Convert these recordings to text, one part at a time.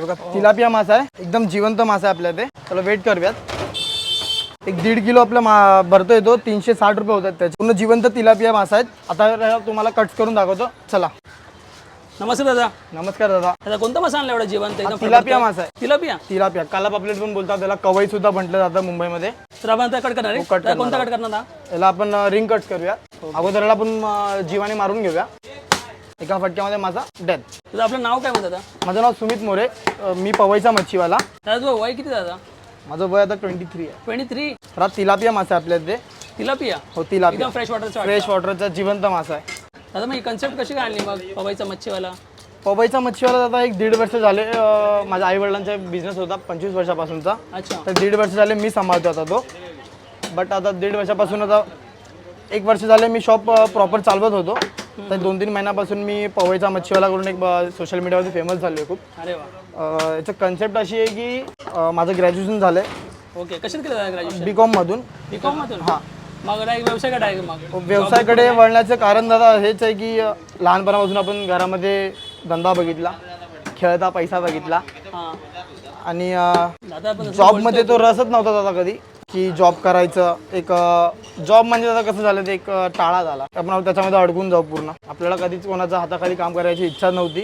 बघा तिलापिया मासा आहे. एकदम जिवंत मासा आहे आपल्या ते. चला वेट करूयात. एक दीड किलो आपला मा भरतोय तो. तीनशे साठ रुपये होतात त्याचे. पूर्ण जिवंत तिलापिया मासा आहेत. आता तुम्हाला कट करून दाखवतो. चला. नमस्ते दादा. नमस्कार दादा. दादा कोणता मासा आणला एवढा जिवंत? एकदम तिलापिया मासा आहे. तिलापिया? तिलापिया. काला पापलेट पण बोलतात त्याला कवई सुद्धा म्हटलं जातं मुंबईमध्ये. तर आपण कट करणार आहे. हो, कोणता कट करणार दादा? याला आपण रिंग कट करूया अगोदर आपण जीवाने मारून घेऊया. एका फटक्यामध्ये माझा डेथ दादा आपलं नाव काय म्हणतात दादा माझं नाव सुमित मोरे. अं, मी पवईचा मच्छीवाला. दादा तुझं वय किती दादा? माझं वय आता ट्वेंटी थ्री आहे. ट्वेंटी थ्री हा तिलापिया मासा आहे आपल्या इथे तिलापिया? हो तिलापिया. एकदम फ्रेश वॉटरचं फ्रेश वॉटरचा जिवंत मासा आहे. दादा मग ही कन्सेप्ट कशी काय आणली मग पवायचा मच्छीवाला? पवईचा मच्छीवाला आता एक दीड वर्ष झाले अं, माझ्या आई वडिलांचा बिझनेस होता पंचवीस वर्षापासूनचा. अच्छा. तर दीड वर्ष झाले मी सांभाळतो आता तो. बट आता दीड वर्षापासून आता एक वर्ष झाले मी शॉप प्रॉपर चालवत होतो. तर दोन तीन महिन्यापासून मी पवईचा मच्छीवाला करून एक सोशल मीडियावरती फेमस झालो आहे खूप. अरे वा. अं, याचं कन्सेप्ट अशी आहे की अं, माझं ग्रॅज्युएशन झालं आहे ओके कशात केलं ग्रॅज्युएशन बी कॉममधून बी कॉम मधून? मग डायरेक्ट व्यवसाय का डायरेक्ट मग. व्यवसायाकडे वळण्याचं कारण दादा हेच आहे की अं, लहानपणापासून आपण घरामध्ये धंदा बघितला खेळता पैसा बघितला. हां. आणि अं, दादा आपण जॉबमध्ये तो रसच नव्हता दादा कधी. की जॉब करायचं. एक जॉब म्हणजे दादा कसं झालं ते एक टाळा झाला. आपण त्याच्यामध्ये अडकून जाऊ पूर्ण. आपल्याला कधीच कोणाच्या हाताखाली काम करायची इच्छा नव्हती.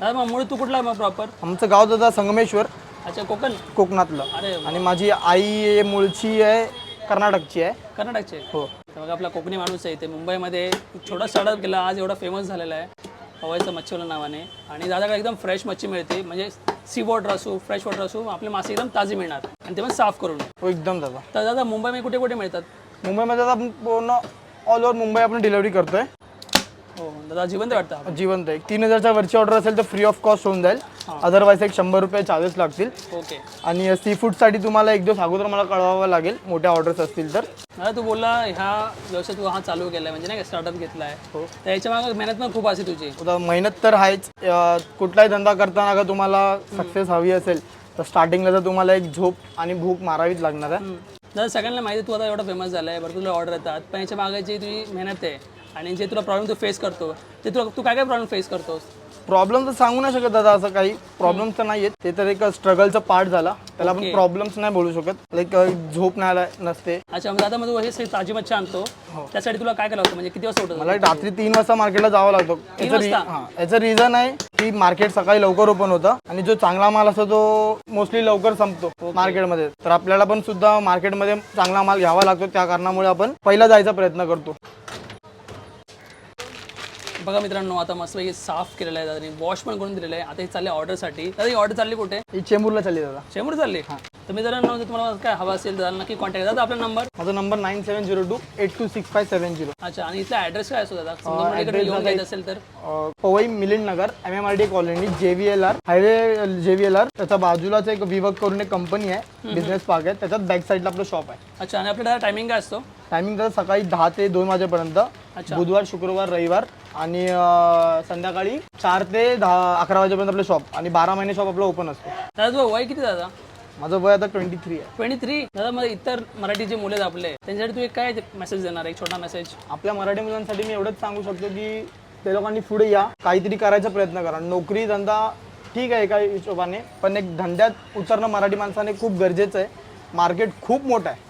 दादा मग मूळ तू कुठला मग प्रॉपर आमचं गाव दादा संगमेश्वर. अच्छा कोकण? कोकणातलं. अरे आणि माझी आई मूळची आहे कर्नाटकची आहे. कर्नाटकचे हो. तर मग आपला कोकणी माणूस आहे. ते मुंबईमध्ये छोटा स्टार्टअप केला. आज एवढा फेमस झालेला आहे. हवाईचा मच्छीवाला नावाने. आणि दादाकडे एकदम फ्रेश मच्छी मिळते. म्हणजे सी वॉटर असो फ्रेश वॉटर असो आपले मासे एकदम ताजे मिळणार. आणि ते पण साफ करून. हो एकदम दादा. तर दादा मुंबईमध्ये कुठे कुठे मिळतात? मुंबईमध्ये आता आपण पूर्ण ऑल ओव्हर मुंबई आपण डिलिव्हरी करतोय. हो दादा जिवंत वाटतं जिवंत आहे. तीन हजारच्या वरची ऑर्डर असेल तर फ्री ऑफ कॉस्ट होऊन जाईल. अदरवाईज एक शंभर रुपये चार्जेस लागतील. ओके. आणि सी फूडसाठी तुम्हाला एक दिवस अगोदर मला कळवावं लागेल मोठ्या ऑर्डर्स असतील तर. तू बोलला ह्या व्यवसाय तू हा चालू केला म्हणजे नाही का स्टार्टअप घेतला आहे हो. तर याच्या मागे मेहनत पण खूप असेल तुझी. मेहनत तर आहेच. कुठलाही धंदा करताना अगर तुम्हाला सक्सेस हवी असेल तर स्टार्टिंगला तर तुम्हाला एक झोप आणि भूक मारावीच लागणार आहे. दादा सगळ्यांना माहिती तू आता एवढा फेमस झाला आहे बरं तुला ऑर्डर येतात. पण याच्या मागे जी तुझी मेहनत आहे आणि जे तुला प्रॉब्लेम तू फेस करतो ते तुला तू काय काय प्रॉब्लेम फेस करतोस? प्रॉब्लेम तर सांगू नाही शकत दादा असं काही. प्रॉब्लेम्स तर नाही आहेत ते तर एक स्ट्रगलचा पार्ट झाला. त्याला आपण प्रॉब्लेम्स नाही बोलू शकत. लाईक झोप नाही आला- नसते. अच्छा मग दादा मग तू हे सगळी ताजी मच्छी आणतो. त्यासाठी तुला काय करावं लागतं? म्हणजे किती वाजता उठत मला रात्री तीन वाजता मार्केटला जावं लागतं. याचं रि- वाजता? हां. याचं रिझन आहे की मार्केट सकाळी लवकर ओपन होतं आणि जो चांगला माल असतो तो मोस्टली लवकर संपतो मार्केटमध्ये तर आपल्याला पण सुद्धा मार्केटमध्ये चांगला माल घ्यावा लागतो. त्या कारणामुळे आपण पहिला जायचा प्रयत्न करतो. बघा मित्रांनो आता मस्त पैकी साफ केलेलं आहे दादानी वॉश पण करून दिलेलं आहे. आता हे चालले ऑर्डरसाठी दादा ही ऑर्डर चालली कुठे? ही चेंबूरला चालली दादा. शेमूर चालली? तर मित्रांनो जर तुम्हाला काय हवा असेल तर दादा नक्की कॉन्टॅक्ट दादा आपला नंबर माझा number nine seven zero two eight two six five seven zero अच्छा आणि इथला ॲड्रेस काय असतो दादा? समजा मला इकडे येऊन जायचं असेल तर. Powai Milind Nagar M M R D colony J V L R highway J V L R त्याच्या बाजूलाच एक विवर्क करून एक कंपनी आहे बिझनेस पार्क आहे. त्याच्यात बॅक साईडला आपलं शॉप आहे. अच्छा आणि आपल्या दादा टायमिंग काय असतो? टायमिंग तर सकाळी दहा ते दोन वाजेपर्यंत. बुधवार शुक्रवार रविवार. आणि अं, संध्याकाळी चार ते दहा अकरा वाजेपर्यंत आपलं शॉप आणि बारा महिने शॉप आपलं ओपन असतो. दादा तुझं वय किती दादा? माझं वय आता ट्वेंटी थ्री आहे. ट्वेंटी थ्री दादा मला इतर मराठी जे मुले आहेत आपले त्यांच्यासाठी तू एक काय मेसेज देणार एक छोटा मेसेज आपल्या मराठी मुलांसाठी मी एवढंच सांगू शकतो की ते लोकांनी पुढे या काहीतरी करायचा प्रयत्न करा. नोकरी धंदा ठीक आहे एका हिशोबाने पण एक धंद्यात उतरणं मराठी माणसाने खूप गरजेचं आहे. मार्केट खूप मोठं आहे.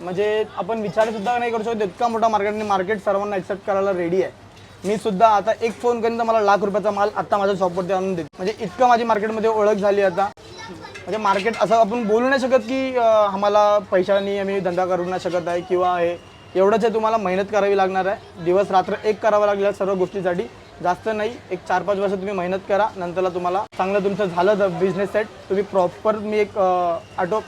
म्हणजे आपण विचार सुद्धा नाही करू शकतो इतका मोठा मार्केट आणि मार्केट सर्वांना एक्सेप्ट करायला रेडी आहे. मी सुद्धा आता एक फोन करीन तर मला लाख रुपयाचा माल आता माझ्या शॉपवरती आणून देते. म्हणजे इतकं माझी मार्केटमध्ये ओळख झाली आता. म्हणजे मार्केट असं आपण बोलू नाही शकत की आम्हाला पैशाने आम्ही धंदा करू नाही शकत आहे किंवा हे एवढंच आहे तुम्हाला मेहनत करावी लागणार आहे. दिवस रात्र एक करावं लागेल सर्व गोष्टीसाठी. जास्त नाही एक चार पाच वर्ष तुम्ही मेहनत करा नंतरला तुम्हाला चांगलं तुमचं झालं तर बिझनेस सेट तुम्ही प्रॉपर मी एक ऑटो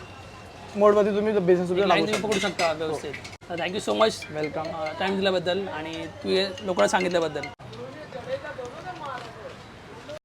मोडमध्ये तुम्ही बिझनेस पकडू शकता व्यवस्थित. Thank you so much welcome time दिल्याबद्दल आणि तू हे लोकांना सांगितल्याबद्दल.